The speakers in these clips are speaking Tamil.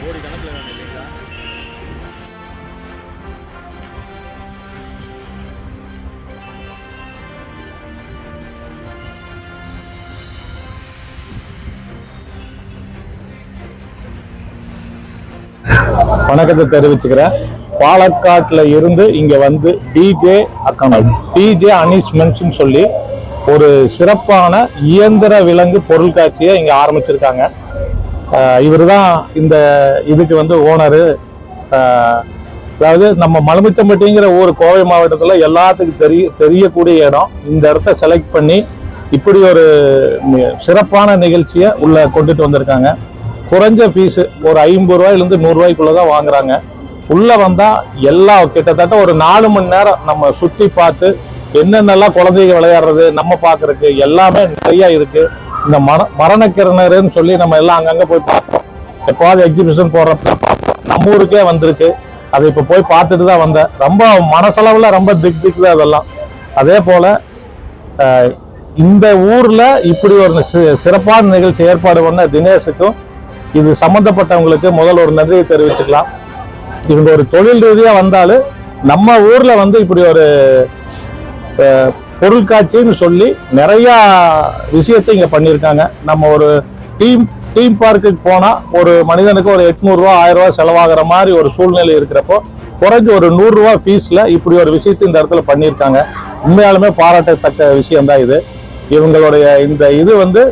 கோடி கணக்கில் வேணும் இல்லைங்களா? வணக்கத்தை தெரிவிச்சுக்கிறேன். பாலக்காட்டில் இருந்து இங்கே வந்து டிஜே அக்கனல் டிஜே அனிஸ்மெண்ட்ஸ்னு சொல்லி ஒரு சிறப்பான இயந்திர விலங்கு பொருட்காட்சியை இங்கே ஆரம்பிச்சிருக்காங்க. இவர் தான் இந்த இதுக்கு வந்து ஓனரு. அதாவது நம்ம மலமிச்சம்பட்டிங்கிற ஊர் கோவை மாவட்டத்தில் எல்லாத்துக்கும் தெரிய தெரியக்கூடிய இடம். இந்த இடத்த செலக்ட் பண்ணி இப்படி ஒரு சிறப்பான நிகழ்ச்சியை உள்ளே கொண்டுட்டு வந்திருக்காங்க. குறைஞ்ச ஃபீஸு ஒரு ஐம்பது ரூபாயிலேருந்து நூறுரூவாய்க்குள்ளே தான் வாங்குறாங்க. உள்ளே வந்தால் எல்லா கிட்டத்தட்ட ஒரு நாலு மணி நேரம் நம்ம சுற்றி பார்த்து என்னென்னலாம் குழந்தைங்க விளையாடுறது நம்ம பார்க்குறக்கு எல்லாமே நிறையா இருக்குது இந்த மர மரணக்கிரணர்னு சொல்லி நம்ம எல்லாம் அங்கங்கே போய் பார்ப்போம் எப்போது எக்ஸிபிஷன் போடுறப்ப பார்ப்போம். நம்ம ஊருக்கே வந்திருக்கு. அதை இப்போ போய் பார்த்துட்டு தான் வந்தேன். ரொம்ப மனசளவில் ரொம்ப திக் திக் தான் அதெல்லாம். அதே போல் இந்த ஊரில் இப்படி ஒரு சிறப்பான நிகழ்ச்சி ஏற்பாடு பண்ண தினேஷுக்கும் இது சம்மந்தப்பட்டவங்களுக்கு முதல் ஒரு நன்றியை தெரிவிச்சுக்கலாம். இவங்க ஒரு தொழில் ரீதியாக வந்தாலும் நம்ம ஊரில் வந்து இப்படி ஒரு பொருட்காட்சின்னு சொல்லி நிறையா விஷயத்தை இங்கே பண்ணியிருக்காங்க. நம்ம ஒரு டீம் டீம் பார்க்குக்கு போனால் ஒரு மனிதனுக்கு ஒரு எட்நூறுரூவா ஆயிரரூவா செலவாகிற மாதிரி ஒரு சூழ்நிலை இருக்கிறப்போ குறைஞ்ச ஒரு நூறுரூவா ஃபீஸில் இப்படி ஒரு விஷயத்தை இந்த இடத்துல பண்ணியிருக்காங்க. உண்மையாலுமே பாராட்டத்தக்க விஷயம்தான் இது. இவங்களுடைய இந்த இது வந்து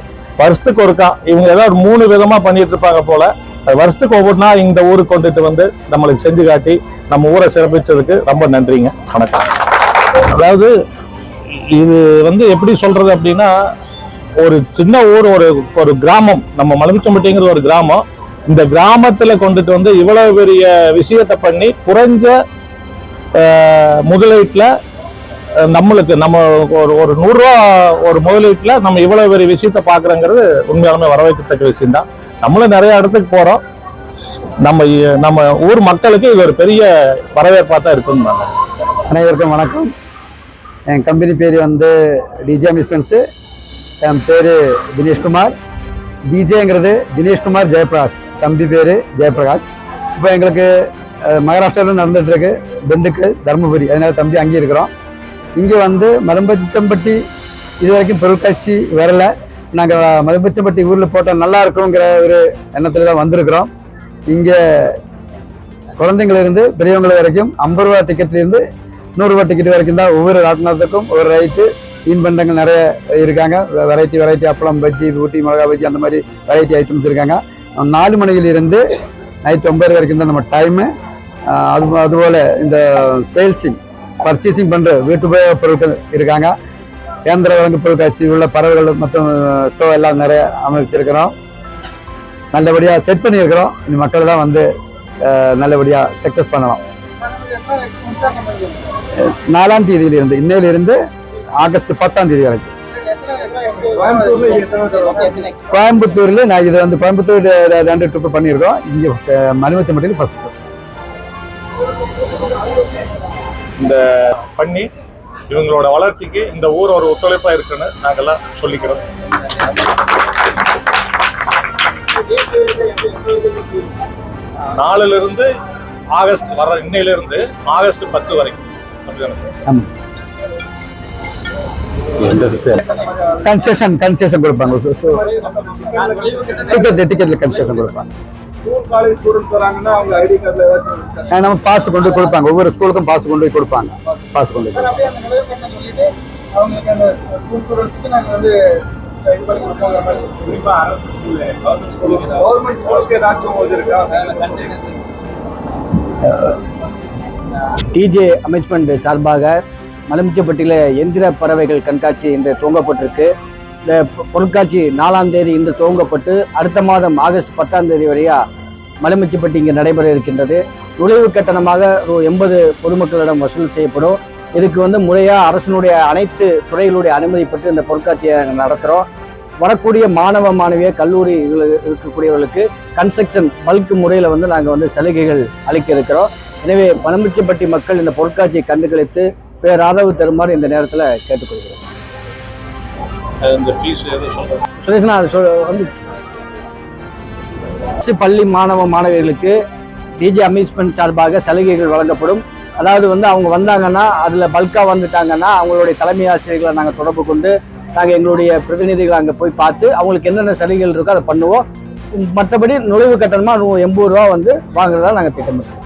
வருஷத்துக்கு ஒருக்கா இவங்க ஏதாவது மூணு விதமாக பண்ணிட்டு இருப்பாங்க போல. அது வருஷத்துக்கு ஒவ்வொன்றா இந்த ஊருக்கு கொண்டுட்டு வந்து நம்மளுக்கு செஞ்சு காட்டி நம்ம ஊரை சிறப்பிச்சதுக்கு ரொம்ப நன்றிங்க. வணக்கம். அதாவது இது வந்து எப்படி சொல்றது அப்படின்னா ஒரு சின்ன ஊர் ஒரு ஒரு கிராமம் நம்ம மலமிச்சம்பட்டிங்கிற ஒரு கிராமம் இந்த கிராமத்துல கொண்டுட்டு வந்து இவ்வளவு பெரிய விஷயத்தை பண்ணி குறைஞ்ச முதலீட்டில் நம்மளுக்கு நம்ம ஒரு ஒரு நூறுரூவா ஒரு முதலீட்டில் நம்ம இவ்வளோ பெரிய விஷயத்த பார்க்குறோங்கிறது உண்மையாலுமே வரவேற்கத்தக்க விஷயம்தான். நம்மளும் நிறைய இடத்துக்கு போகிறோம் நம்ம நம்ம ஊர் மக்களுக்கு இது ஒரு பெரிய வரவேற்பாக தான் இருக்குன்னு அனைவருக்கும் வணக்கம். என் கம்பெனி பேர் வந்து டிஜே அமிஸ்மெண்ட்ஸு என் பேர் தினேஷ்குமார் டிஜேங்கிறது தினேஷ்குமார் ஜெயபிரகாஷ். தம்பி பேர் ஜெயபிரகாஷ். இப்போ எங்களுக்கு மகாராஷ்டிராவில் நடந்துகிட்ருக்கு திண்டுக்கல் தருமபுரி. அதனால தம்பி அங்கே இருக்கிறோம். இங்கே வந்து மலம்பச்சம்பட்டி இது வரைக்கும் பொருட்காட்சி வரலை. நாங்கள் மலம்பச்சம்பட்டி ஊரில் போட்டால் நல்லா இருக்குங்கிற ஒரு எண்ணத்தில் தான் வந்திருக்கிறோம். இங்கே குழந்தைங்களிருந்து பெரியவங்கள வரைக்கும் ஐம்பது ரூபா டிக்கெட்லேருந்து நூறுரூவா டிக்கெட் வரைக்கும் தான் ஒவ்வொரு ராட்டினத்துக்கும் ஒரு ரைட்டு மீன் பண்டங்கள் நிறைய இருக்காங்க. வெரைட்டி வெரைட்டி அப்பளம் பஜ்ஜி ஊட்டி மிளகா பஜ்ஜி அந்த மாதிரி வெரைட்டி ஐட்டம்ஸ் இருக்காங்க. நாலு மணியிலிருந்து நைட் ஒன்பது வரைக்கும் தான் நம்ம டைமு அது அதுபோல் இந்த சேல்ஸிங் பர்ச்சேசிங் பண்ணுற வீட்டு உபயோக பொருட்கள் இருக்காங்க. கேந்திர வழங்கு பொருட்காட்சி உள்ள பறவைகள் மற்றும் ஷோ எல்லாம் நிறைய அமைச்சிருக்கிறோம். நல்லபடியாக செட் பண்ணியிருக்கிறோம். இந்த மக்கள் தான் வந்து நல்லபடியாக சக்ஸஸ் பண்ணலாம். நாலாம் தேதியிலிருந்து இன்னையிலிருந்து ஆகஸ்ட் பத்தாம் தேதி வரைக்கும். கோயம்புத்தூர்ல நான் இது வந்து கோயம்புத்தூர் ரெண்டு ட்ரிப் பண்ணியிருக்கோம். இங்கே மட்டும் ஃபர்ஸ்ட் இந்த பண்ணி இவங்களோட வளர்ச்சிக்கு இந்த ஊர் ஒரு ஒத்துழைப்பா இருக்குன்னு நாங்கெல்லாம் சொல்லிக்கிறோம். நாலுல இருந்து ஆகஸ்ட் வர இன்னையில இருந்து ஆகஸ்ட் பத்து வரைக்கும்? கன்செஷன் கன்செஷன் கொடுப்பாங்க டிக்கெட் டிக்கெட்ல கன்செஷன் கொடுப்பாங்க. ஸ்கூல் காலேஜ் ஸ்டூடெண்ட்ஸ் வராங்கன்னா அவங்க ஐடி கார்டில் ஏதாச்சும் அஹ் நம்ம பாஸ் கொண்டு போய் கொடுப்பாங்க. ஒவ்வொரு ஸ்கூலுக்கும் பாஸ் கொண்டு போய் கொடுப்பாங்க. பாஸ் கொண்டு போய். அரசு கவர்மெண்ட் ஏதாச்சும் இருக்கா? டிஜே அமேஸ்மெண்ட் சார்பாக மலமிச்சப்பட்டியில் எந்திர பறவைகள் கண்காட்சி இன்று துவங்கப்பட்டிருக்கு. இந்த பொருட்காட்சி நாலாம் தேதி இன்று துவங்கப்பட்டு அடுத்த மாதம் ஆகஸ்ட் பத்தாம் தேதி வரையா மலமிச்சப்பட்டி இங்கே நடைபெற இருக்கின்றது. நுழைவு கட்டணமாக ரூ எண்பது பொதுமக்களிடம் வசூல் செய்யப்படும். இதுக்கு வந்து முறையாக அரசினுடைய அனைத்து துறைகளுடைய அனுமதி பெற்று இந்த பொருட்காட்சியை நடத்துகிறோம் வரக்கூடிய மாணவ மாணவிய கல்லூரி இருக்கக்கூடியவர்களுக்கு கன்ஸ்ட்ரக்ஷன் பல்க் முறையில் வந்து நாங்கள் வந்து சலுகைகள் அளிக்க இருக்கிறோம் எனவே பனம்பிச்சப்பட்டி மக்கள் இந்த பொருட்காட்சியை கண்டுகளித்து பேராதரவு தருமாறு இந்த நேரத்தில் கேட்டுக்கொள்கிறோம். சுரேஷ்னா அது வந்து அரசு பள்ளி மாணவ மாணவிகளுக்கு டிஜே அம்யூஸ்மெண்ட் சார்பாக சலுகைகள் வழங்கப்படும். அதாவது வந்து அவங்க வந்தாங்கன்னா அதில் பல்காக வந்துட்டாங்கன்னா அவங்களுடைய தலைமை ஆசிரியர்களை நாங்கள் தொடர்பு கொண்டு நாங்கள் எங்களுடைய பிரதிநிதிகளை அங்கே போய் பார்த்து அவங்களுக்கு என்னென்ன சலுகைகள் இருக்கோ அதை பண்ணுவோம். மற்றபடி நுழைவு கட்டணமாக எண்பது ரூபா வந்து வாங்குறதா நாங்கள் திட்டமிட்டோம்